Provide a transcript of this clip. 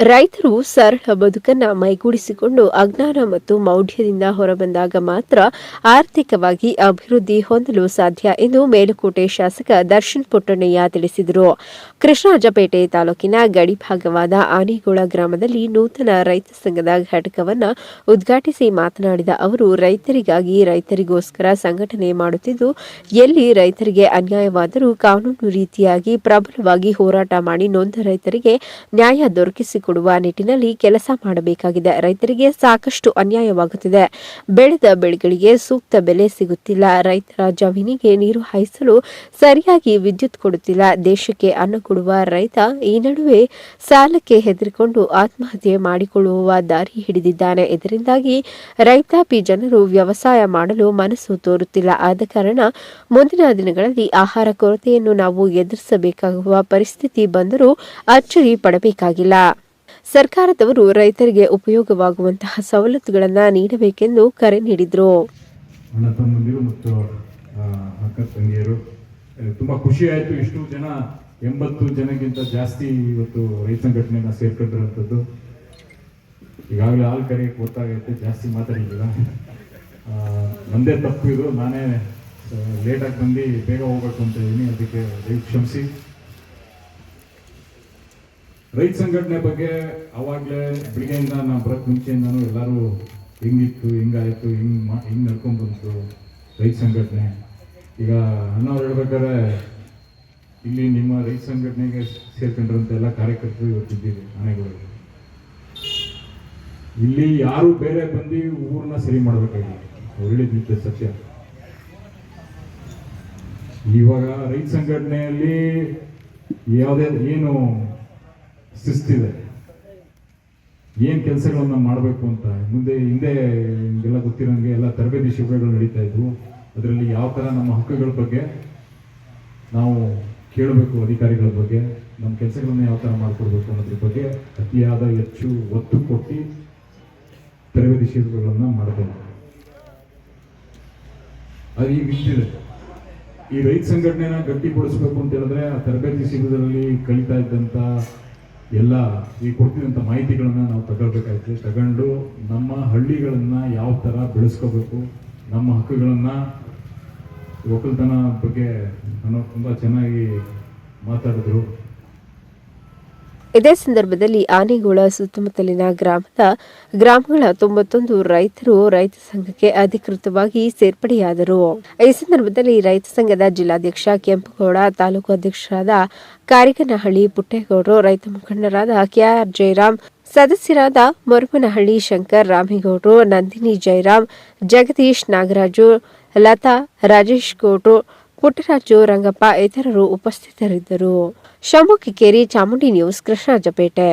ರೈತರು ಸರಳ ಬದುಕನ್ನ ಮೈಗೂಡಿಸಿಕೊಂಡು ಅಜ್ಞಾನ ಮತ್ತು ಮೌಢ್ಯದಿಂದ ಹೊರಬಂದಾಗ ಮಾತ್ರ ಆರ್ಥಿಕವಾಗಿ ಅಭಿವೃದ್ಧಿ ಹೊಂದಲು ಸಾಧ್ಯ ಎಂದು ಮೇಲುಕೋಟೆ ಶಾಸಕ ದರ್ಶನ್ ಪುಟ್ಟಣ್ಣಯ್ಯ ತಿಳಿಸಿದರು. ಕೃಷ್ಣರಾಜಪೇಟೆ ತಾಲೂಕಿನ ಗಡಿಭಾಗವಾದ ಆನೆಗೋಳ ಗ್ರಾಮದಲ್ಲಿ ನೂತನ ರೈತ ಸಂಘದ ಘಟಕವನ್ನು ಉದ್ಘಾಟಿಸಿ ಮಾತನಾಡಿದ ಅವರು, ರೈತರಿಗಾಗಿ ರೈತರಿಗೋಸ್ಕರ ಸಂಘಟನೆ ಮಾಡುತ್ತಿದ್ದು, ಎಲ್ಲಿ ರೈತರಿಗೆ ಅನ್ಯಾಯವಾದರೂ ಕಾನೂನು ರೀತಿಯಾಗಿ ಪ್ರಬಲವಾಗಿ ಹೋರಾಟ ಮಾಡಿ ನೊಂದ ರೈತರಿಗೆ ನ್ಯಾಯ ದೊರಕಿಸಿಕೊಡುವ ನಿಟ್ಟಿನಲ್ಲಿ ಕೆಲಸ ಮಾಡಬೇಕಾಗಿದೆ. ರೈತರಿಗೆ ಸಾಕಷ್ಟು ಅನ್ಯಾಯವಾಗುತ್ತಿದೆ. ಬೆಳೆದ ಬೆಳೆಗಳಿಗೆ ಸೂಕ್ತ ಬೆಲೆ ಸಿಗುತ್ತಿಲ್ಲ. ರೈತರ ಜಮೀನಿಗೆ ನೀರು ಹಾಯಿಸಲು ಸರಿಯಾಗಿ ವಿದ್ಯುತ್ ಕೊಡುತ್ತಿಲ್ಲ. ದೇಶಕ್ಕೆ ಅನ್ನ ಕೊಡುವ ರೈತ ಈ ನಡುವೆ ಸಾಲಕ್ಕೆ ಹೆದರಿಕೊಂಡು ಆತ್ಮಹತ್ಯೆ ಮಾಡಿಕೊಳ್ಳುವ ದಾರಿ ಹಿಡಿದಿದ್ದಾನೆ. ಇದರಿಂದಾಗಿ ರೈತಾಪಿ ಜನರು ವ್ಯವಸಾಯ ಮಾಡಲು ಮನಸ್ಸು ತೋರುತ್ತಿಲ್ಲ. ಆದ ಕಾರಣ ಮುಂದಿನ ದಿನಗಳಲ್ಲಿ ಆಹಾರ ಕೊರತೆಯನ್ನು ನಾವು ಎದುರಿಸಬೇಕಾಗುವ ಪರಿಸ್ಥಿತಿ ಬಂದರೂ ಅಚ್ಚರಿ ಪಡಬೇಕಾಗಿಲ್ಲ. ಸರ್ಕಾರದವರು ರೈತರಿಗೆ ಉಪಯೋಗವಾಗುವಂತಹ ಸವಲತ್ತುಗಳನ್ನು ನೀಡಬೇಕೆಂದು ಕರೆ ನೀಡಿದರು. ಮತ್ತು ಖುಷಿ ಆಯ್ತು. ಇಷ್ಟು ಜನ, ಎಂಬತ್ತು ಜನಕ್ಕಿಂತ ಜಾಸ್ತಿ ಇವತ್ತು ರೈತ ಸಂಘಟನೆನ ಸೇರ್ಕೊಂಡಿರುವಂಥದ್ದು. ಈಗಾಗಲೇ ಹಾಲು ಕರೆಯಕ್ಕೆ ಗೊತ್ತಾಗೈತೆ, ಜಾಸ್ತಿ ಮಾತಾಡಿದ್ದೀರ? ನಂದೇ ತಪ್ಪು ಇದು. ನಾನೇ ಲೇಟಾಗಿ ಬಂದು ಬೇಗ ಹೋಗ್ಬೇಕು ಅಂತ ಇದ್ದೀನಿ ಅದಕ್ಕೆ ದಯವಿಟ್ಟು ಕ್ಷಮಿಸಿ. ರೈತ ಸಂಘಟನೆ ಬಗ್ಗೆ ಅವಾಗಲೇ ಬೆಳಿಗ್ಗೆಯಿಂದ ನಾವು ಬರೋಕ್ಕೆ ಮುಂಚೆಯಿಂದನೂ ಎಲ್ಲರೂ ಹೆಂಗಿತ್ತು, ಹೆಂಗಾಯಿತು, ಹಿಂಗೆ ಮಾ, ಹಿಂಗೆ ನಡ್ಕೊಂಡು ಬಂತು ರೈತ ಸಂಘಟನೆ. ಈಗ ಅಣ್ಣವ್ರು ಹೇಳ್ಬೇಕಾದ್ರೆ ಇಲ್ಲಿ ನಿಮ್ಮ ರೈತ ಸಂಘಟನೆಗೆ ಸೇರ್ಕೊಂಡಿರೋಂಥ ಎಲ್ಲ ಕಾರ್ಯಕರ್ತರು ಇವತ್ತಿದ್ದೀವಿ ಮನೆಗಳಿಗೆ ಇಲ್ಲಿ ಯಾರು ಬೇರೆ ಬಂದು ಊರನ್ನ ಸರಿ ಮಾಡಬೇಕಾಗಿದೆ ಹೇಳಿದ್ದಿತ್ತು ಸತ್ಯ. ಇವಾಗ ರೈತ ಸಂಘಟನೆಯಲ್ಲಿ ಯಾವುದೇ, ಏನು ಶಿಸ್ತಿದೆ ಏನು ಕೆಲಸಗಳನ್ನ ಮಾಡಬೇಕು ಅಂತ ಮುಂದೆ, ಹಿಂದೆ ನಿಮಗೆಲ್ಲ ಗೊತ್ತಿರೋಂಗೆ ಎಲ್ಲ ತರಬೇತಿ ಶಿಬಿರಗಳು ನಡೀತಾ ಇದ್ವು. ಅದರಲ್ಲಿ ಯಾವ ಥರ ನಮ್ಮ ಹಕ್ಕುಗಳ ಬಗ್ಗೆ ನಾವು ಕೇಳಬೇಕು, ಅಧಿಕಾರಿಗಳ ಬಗ್ಗೆ, ನಮ್ಮ ಕೆಲಸಗಳನ್ನ ಯಾವ ಥರ ಮಾಡಿಕೊಡ್ಬೇಕು ಅನ್ನೋದ್ರ ಬಗ್ಗೆ ಅತಿಯಾದ ಹೆಚ್ಚು ಒತ್ತು ಕೊಟ್ಟು ತರಬೇತಿ ಶಿಬಿರಗಳನ್ನು ಮಾಡ್ತೇವೆ ಅದು ಈಗ ಇಷ್ಟಿದೆ ಈ ರೈತ ಸಂಘಟನೆನ ಗಟ್ಟಿಗೊಳಿಸ್ಬೇಕು ಅಂತ ಹೇಳಿದ್ರೆ ಆ ತರಬೇತಿ ಶಿಬಿರದಲ್ಲಿ ಕಲಿತಾ ಇದ್ದಂಥ ಎಲ್ಲ ಈ ಕೊಟ್ಟಿದಂಥ ಮಾಹಿತಿಗಳನ್ನು ನಾವು ತಗೊಳ್ಬೇಕಾಯ್ತು. ತಗೊಂಡು ನಮ್ಮ ಹಳ್ಳಿಗಳನ್ನು ಯಾವ ಥರ ಬೆಳೆಸ್ಕೋಬೇಕು, ನಮ್ಮ ಹಕ್ಕುಗಳನ್ನು ಒಕ್ಕಲ್ತನ ಬಗ್ಗೆ ನಾನು ತುಂಬ ಚೆನ್ನಾಗಿ ಮಾತಾಡಿದ್ರು. ಇದೇ ಸಂದರ್ಭದಲ್ಲಿ ಆನೆಗೋಳ ಸುತ್ತಮುತ್ತಲಿನ ಗ್ರಾಮದ ಗ್ರಾಮಗಳ ತೊಂಬತ್ತೊಂದು ರೈತರು ರೈತ ಸಂಘಕ್ಕೆ ಅಧಿಕೃತವಾಗಿ ಸೇರ್ಪಡೆಯಾದರು. ಈ ಸಂದರ್ಭದಲ್ಲಿ ರೈತ ಸಂಘದ ಜಿಲ್ಲಾಧ್ಯಕ್ಷ ಕೆಂಪುಗೌಡ, ತಾಲೂಕು ಅಧ್ಯಕ್ಷರಾದ ಕಾರಿಕನಹಳ್ಳಿ ಪುಟ್ಟೇಗೌಡರು, ರೈತ ಮುಖಂಡರಾದ ಕೆಆರ್ ಜಯರಾಮ್, ಸದಸ್ಯರಾದ ಮರುಪನಹಳ್ಳಿ ಶಂಕರ್ ರಾಮೇಗೌಡರು, ನಂದಿನಿ ಜಯರಾಮ್, ಜಗದೀಶ್ ನಾಗರಾಜು, ಲತಾ ರಾಜೇಶ್ ಗೌಡ್ರು ಪುಟ್ಟರಾಜು ರಂಗಪ್ಪ ಇತರರು ಉಪಸ್ಥಿತರಿದ್ದರು. ಶಿವಮೊಗ್ಗ ಕೇರಿ ಚಾಮುಂಡಿ ನ್ಯೂಸ್ ಕೃಷ್ಣರಾಜಪೇಟೆ.